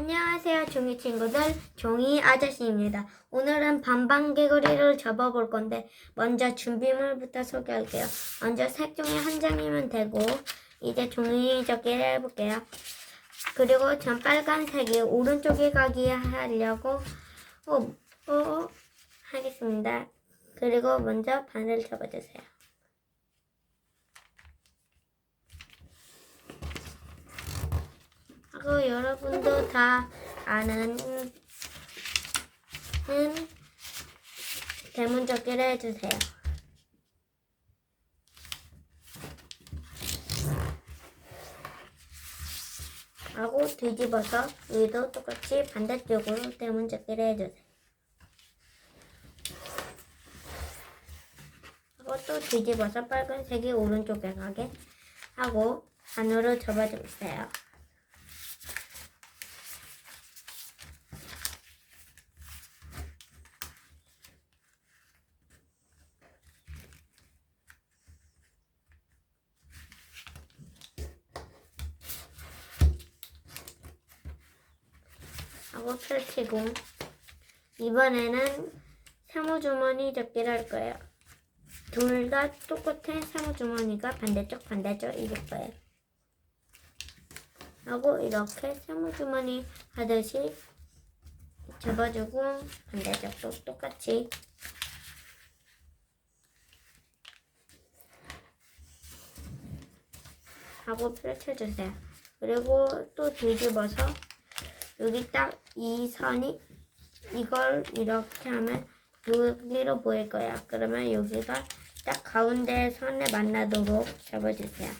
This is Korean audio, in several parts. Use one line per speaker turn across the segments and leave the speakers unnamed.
안녕하세요, 종이 친구들. 종이 아저씨입니다. 오늘은 반반 개구리를 접어볼 건데, 먼저 준비물부터 소개할게요. 먼저 색 중에 한 장이면 되고, 이제 종이 접기를 해볼게요. 그리고 전 빨간색이 오른쪽에 가기 하려고, 어, 어, 어, 하겠습니다. 그리고 먼저 반을 접어주세요. 하고 여러분도 다 아는 은 대문 접기를 해주세요. 하고 뒤집어서 여기도 똑같이 반대쪽으로 대문 접기를 해주세요. 하고 또 뒤집어서 빨간색이 오른쪽에 가게 하고 안으로 접어주세요. 하고 펼치고 이번에는 세모주머니 접기를 할 거예요. 둘 다 똑같은 세모주머니가 반대쪽 반대쪽 이길 거예요. 하고 이렇게 세모주머니 하듯이 접어주고 반대쪽도 똑같이 하고 펼쳐주세요. 그리고 또 뒤집어서 여기 딱 이 선이 이걸 이렇게 하면 여기로 보일 거야. 그러면 여기가 딱 가운데 선에 만나도록 접어주세요.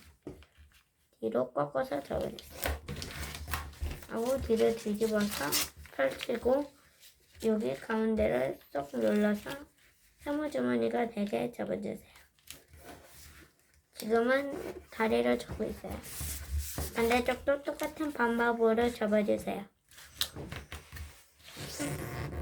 뒤로 꺾어서 접어주세요. 하고 뒤로 뒤집어서 펼치고 여기 가운데를 쏙 눌러서 세모주머니가 되게 접어주세요. 지금은 다리를 접고 있어요. 반대쪽도 똑같은 방법으로 접어주세요. Thank you.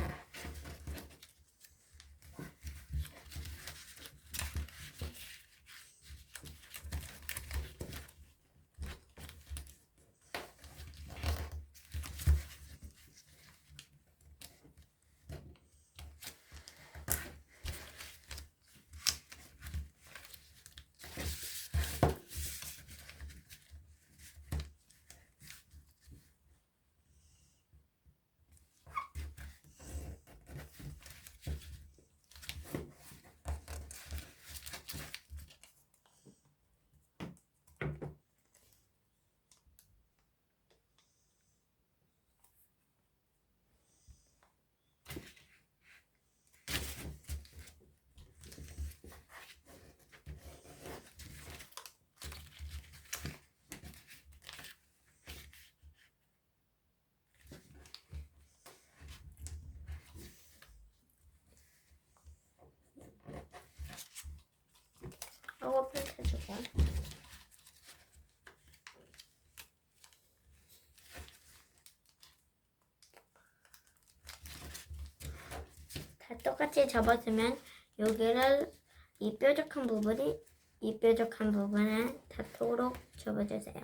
똑같이 접어주면 여기를 이 뾰족한 부분이 이 뾰족한 부분에 닿도록 접어주세요.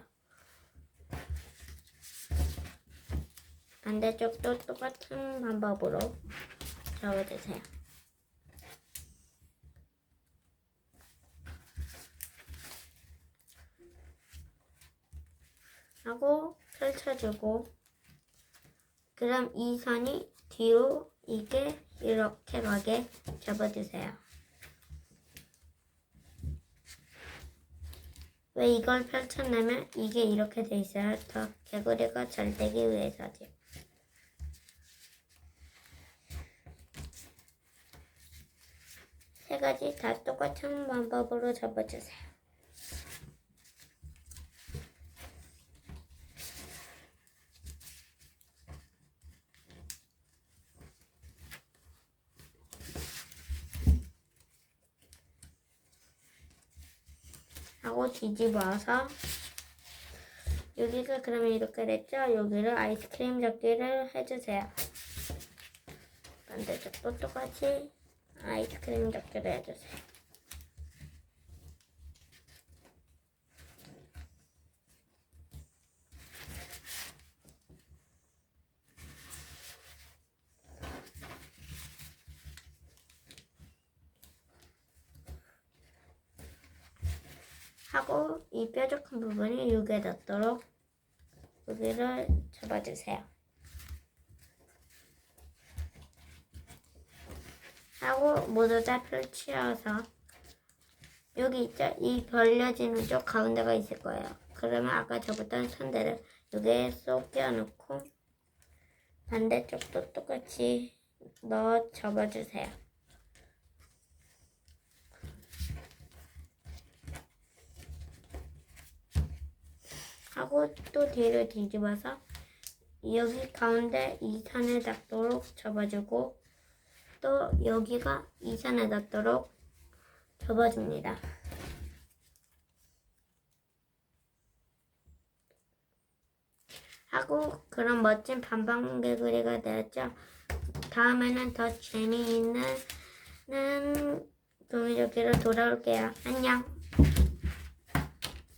반대쪽도 똑같은 방법으로 접어주세요. 하고 펼쳐주고 그럼 이 선이 뒤로 이게 이렇게 가게 접어주세요. 왜 이걸 펼쳤냐면 이게 이렇게 돼 있어요. 더 개구리가 잘 되기 위해서지. 세 가지 다 똑같은 방법으로 접어주세요. 하고 뒤집어서 여기가 그러면 이렇게 됐죠? 여기를 아이스크림 접기를 해주세요. 반대쪽도 똑같이 아이스크림 접기를 해주세요. 하고 이 뾰족한 부분이 여기에 닿도록 여기를 접어주세요. 하고 모두 다 펼치어서 여기 있죠? 이 벌려지는 쪽 가운데가 있을 거예요. 그러면 아까 접었던 선대를 여기에 쏙 끼워놓고 반대쪽도 똑같이 넣어 접어주세요. 하고 또 뒤를 뒤집어서 여기 가운데 이 선에 닿도록 접어주고 또 여기가 이 선에 닿도록 접어줍니다. 하고 그런 멋진 반방 개구리가 되었죠. 다음에는 더 재미있는 종이접기로 돌아올게요. 안녕.